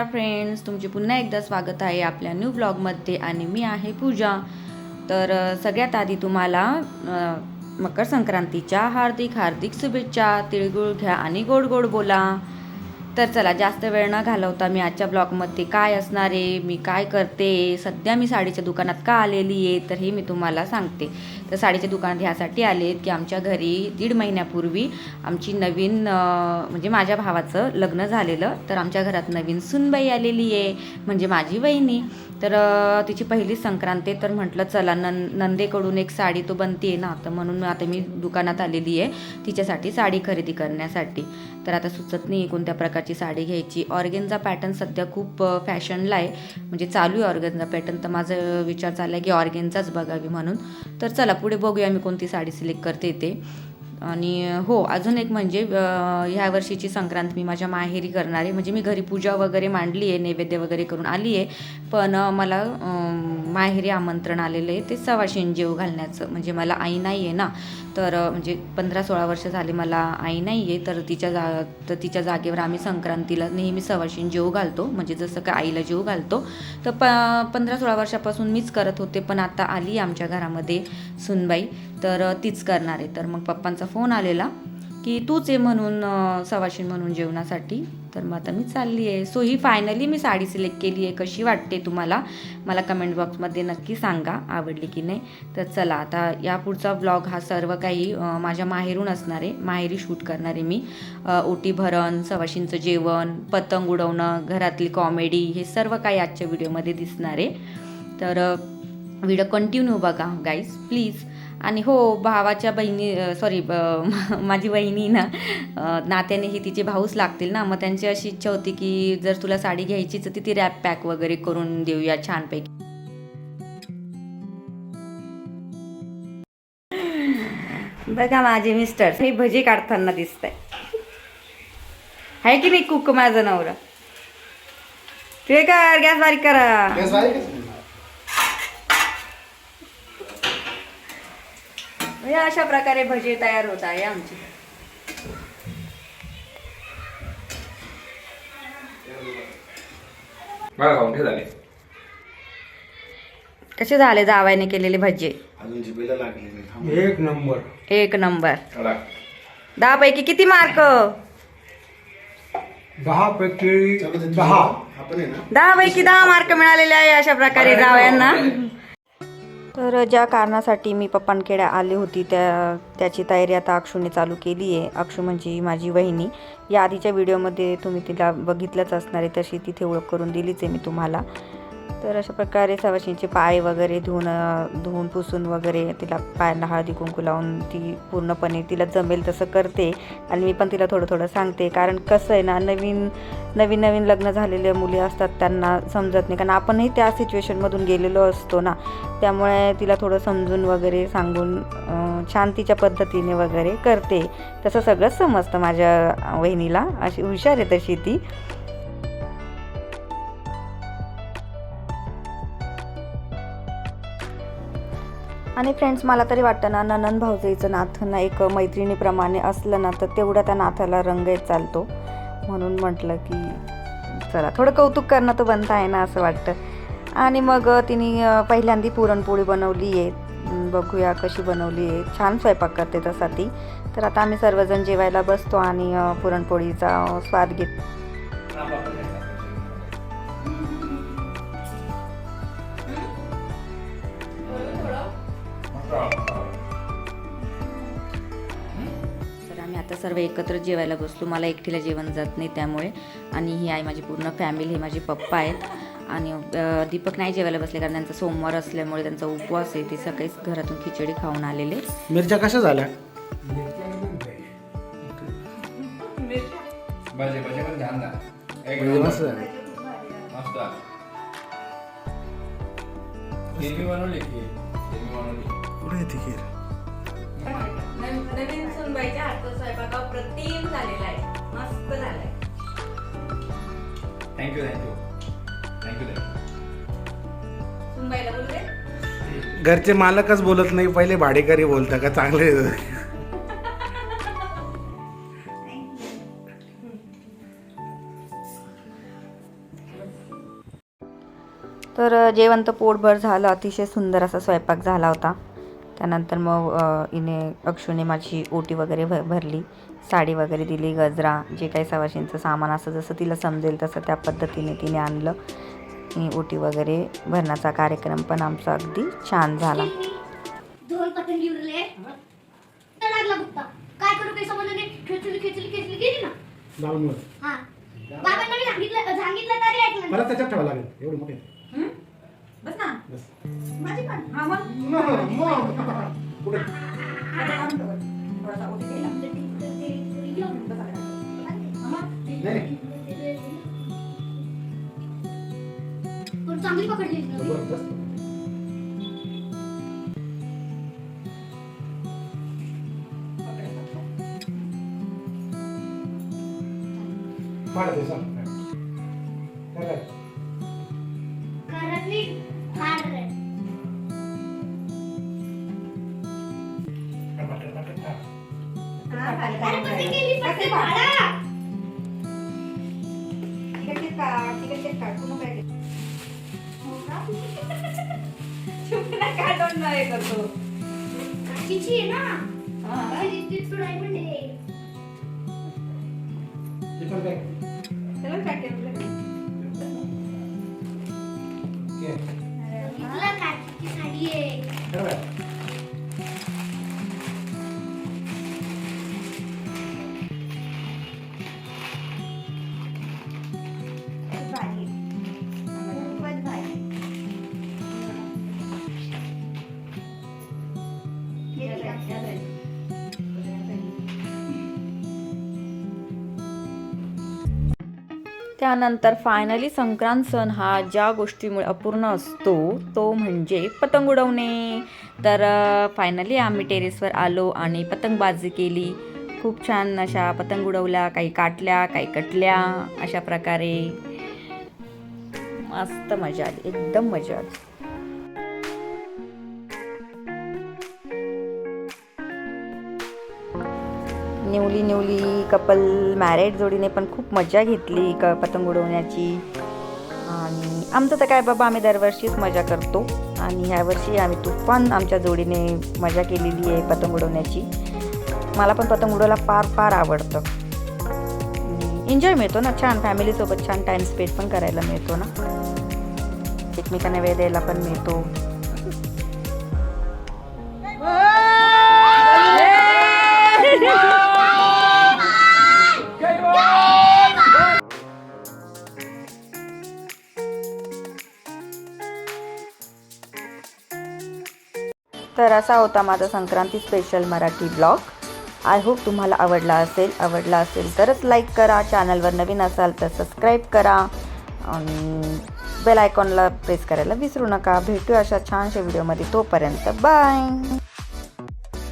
नमस्कार फ्रेंड्स तुमचे पुन्हा एकदा स्वागत आहे आपल्या न्यू ब्लॉगमध्ये आणि मी आहे पूजा. तर सगळ्यात आधी तुम्हाला मकर संक्रांतीच्या हार्दिक हार्दिक शुभेच्छा तिळगुळ घ्या आणि गोड गोड बोला. तर चला जास्त वेळ न घालवता मी आजच्या ब्लॉगमध्ये काय असणार आहे मी काय करते सध्या मी साडीच्या दुकानात का आलेली आहे तर हे मी तुम्हाला सांगते. तर साडीच्या दुकानात ह्यासाठी आले की आमच्या घरी दीड महिन्यापूर्वी आमची नवीन म्हणजे माझ्या भावाचं लग्न झालेलं तर आमच्या घरात नवीन सुनबाई आलेली आहे म्हणजे माझी वहिनी. तर तिची पहिली संक्रांत आहे तर म्हटलं चला नं नंदेकडून एक साडी तो बनते ना तर म्हणून आता मी दुकानात आलेली आहे तिच्यासाठी साडी खरेदी करण्यासाठी. तर आता सुचत नाही कोणत्या प्रकारची साडी घ्यायची. ऑर्गेनचा पॅटर्न सध्या खूप फॅशनला आहे. म्हणजे चालू आहे ऑर्गेनचा पॅटर्न तर माझा विचार चालला आहे की ऑर्गेनचाच बघावी म्हणून. तर चला पुढे बघूया मी कोणती साडी सिलेक्ट करते ते. आणि हो अजून एक म्हणजे ह्या वर्षीची संक्रांत मी माझ्या माहेरी करणार आहे. म्हणजे मी घरी पूजा वगैरे मांडली आहे नैवेद्य वगैरे करून आली आहे. पण मला माहेरी आमंत्रण आलेलं आहे ते सवाशीण जेव घालण्याचं. म्हणजे मला आई नाही आहे ना तर म्हणजे पंधरा सोळा वर्ष झाली मला आई नाही आहे तर तिच्या जा तर तिच्या जागेवर आम्ही संक्रांतीला नेहमी सवाशीण जेव घालतो. म्हणजे जसं का आईला जेव घालतो. तर प पंधरा सोळा वर्षापासून मीच करत होते पण आता आली आमच्या घरामध्ये सुनबाई. तर तीच करणार आहे. तर मग पप्पांचा फोन आलेला की तूच आहे म्हणून अ, सवाशीण म्हणून जेवणासाठी. तर मग आता मी चालली आहे. सो ही फायनली मी साडी सिलेक्ट केली आहे. कशी वाटते तुम्हाला? मला कमेंट बॉक्समध्ये नक्की सांगा. आवडली की नाही? तर चला आता या पुढचा ब्लॉग हा सर्व काही माझ्या माहेरून असणार आहे. माहेरी शूट करणार आहे मी. ओटी भरण सवाशींचं जेवण पतंग उडवणं घरातली कॉमेडी हे सर्व काही आजच्या व्हिडिओमध्ये दिसणार आहे. तर व्हिडिओ कंटिन्यू बघा गाईज प्लीज आणि हो भावाच्या बहिणी सॉरी माझी बहिणी ना नात्यानेही नात्याने ही तिचे भाऊच लागतील ना. मग त्यांची अशी इच्छा होती की जर तुला साडी घ्यायचीच तर ती रॅप पॅक वगैरे करून देऊया छानपैकी. बघा माझे मिस्टर हे भजी काढताना दिसत आहे आहे की नाही कुक माझा नवरा? ते कर गॅस बारीक करा. म्हणजे अशा प्रकारे भजी तयार होत आहे आमची. खाऊन झाले. कसे झाले जावायने केलेले भजी? अजून जिभेला लागले नाही. थांब. एक नंबर. एक नंबर. दहा पैकी किती मार्क? दहा पैकी चला. ते दहा. आपण आहे ना? दहा पैकी दहा मार्क मिळालेले आहे अशा प्रकारे जावयांना. तर ज्या कारणासाठी मी पप्पांकडे आले होती त्या त्याची तयारी आता अक्षूने चालू केली आहे. अक्षू म्हणजे माझी वहिनी. या आधीच्या व्हिडिओमध्ये तुम्ही तिला बघितलंच असणार आहे तशी तिथे ओळख करून दिलीच आहे मी तुम्हाला. तर अशा प्रकारे सवाशींचे पाय वगैरे धुवून धुवून पुसून वगैरे तिला पायांना हळदी कुंकू लावून ती पूर्णपणे तिला जमेल तसं करते. आणि मी पण तिला थोडं थोडं सांगते. कारण कसं आहे ना नवीन नवीन नवीन लग्न झालेल्या मुली असतात त्यांना समजत नाही. कारण आपणही त्या सिच्युएशनमधून गेलेलो असतो ना. त्यामुळे तिला थोडं समजून वगैरे सांगून शांतीच्या पद्धतीने वगैरे करते. तसं सगळंच समजतं माझ्या वहिनीला. अशी हुशार आहे तशी ती. आणि फ्रेंड्स मला तरी वाटतं ना ननन भाऊजाईचं नाथ ना एक मैत्रिणीप्रमाणे असलं ना तर तेवढा त्या नाथाला रंग येत चालतो. म्हणून म्हटलं की चला थोडं कौतुक करणं तर बनता आहे ना असं वाटतं. आणि मग तिने पहिल्यांदी पुरणपोळी बनवली आहे. बघूया कशी बनवली आहे. छान स्वयंपाक करते तसा ती. तर आता आम्ही सर्वजण जेवायला बसतो आणि पुरणपोळीचा स्वाद घेतो सर्व एकत्र जेवायला बसलो मला एकटीला जेवण जात नाही त्यामुळे. आणि ही आहे माझी पूर्ण फॅमिली हे माझे पप्पा आहेत. आणि दीपक नाही जेवायला बसले कारण त्यांचा सोमवार असल्यामुळे त्यांचा उपवास आहे. ते सकाळीच घरातून खिचडी खाऊन आलेले मिरच्या कशा झाल्या? कुठे नवीन सुनबाईच्या हातचा स्वयंपाक अप्रतिम झालेला आहे. मस्त झालाय. Thank you thank you thank you thank you सुनबाईला बोलू दे. घरचे मालकच बोलत नाही पहिले भाडेकरी बोलता का? चांगले तर जेवण तर पोटभर झालं. अतिशय सुंदर असा स्वयंपाक झाला होता. त्यानंतर मग हिने अक्षूने माझी ओटी वगैरे भ भरली. साडी वगैरे दिली गजरा जे काही सवाशींचं सामान असं जसं तिला समजेल तसं त्या पद्धतीने तिने आणलं. आणि ओटी वगैरे भरण्याचा कार्यक्रम पण आमचा अगदी छान झाला. दोन पतंगी उरले तर लागला बुक्का काय करू काही समजलं नाही. खेचली खेचली खेचली गेली ना? लावून वर. हा. बाबांना मी सांगितलं सांगितलं तरी ऐकलं नाही. परत त्याच्यात ठेवा लागेल. एवढं मोठे माझी पण हा मग कुठे नाही नाही. पण चांगली पकडली ना. जबरदस्त पाडत आहे, सांग. काय काय? घरातली फार हो का? काचीची आहे ना अशी दिसते तुला आहे म्हणजे. हे पण काय? घे. तुला काचीची साडी आहे त्यानंतर फायनली संक्रांत सण हा ज्या गोष्टीमुळे अपूर्ण असतो तो म्हणजे पतंग उडवणे. तर फायनली आम्ही टेरेसवर आलो आणि पतंगबाजी केली. खूप छान अशा पतंग उडवल्या काही काटल्या काही कटल्या अशा प्रकारे. मस्त मजा आली एकदम मजा आली. निवली निवली कपल मॅरेड जोडीने पण खूप मजा घेतली क पतंग उडवण्याची. आणि आमचं तर काय बाबा आम्ही दरवर्षीच मजा करतो. आणि ह्यावर्षी आम्ही तुफान आमच्या जोडीने मजा केलेली आहे पतंग उडवण्याची. मला पण पतंग उडवायला फार फार आवडतं. एन्जॉय मिळतो ना छान फॅमिलीसोबत छान टाईम स्पेंड पण करायला मिळतो ना. एकमेकांना वेळ द्यायला पण मिळतो. असा होता माझा Sankranti special Marathi blog I hope तुम्हाला आवडला असेल आवडला असेल तरच लाईक करा. चॅनलवर नवीन असाल तर सबस्क्राईब करा. आणि बेल आयकॉनला प्रेस करायला विसरू नका. भेटू अशा छानशा व्हिडिओमध्ये तोपर्यंत. बाय